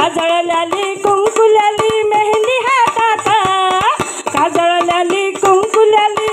কাজল লালি কুঙ্কুলালি mehndi হাতাতা কাজল লালি কুঙ্কুলালি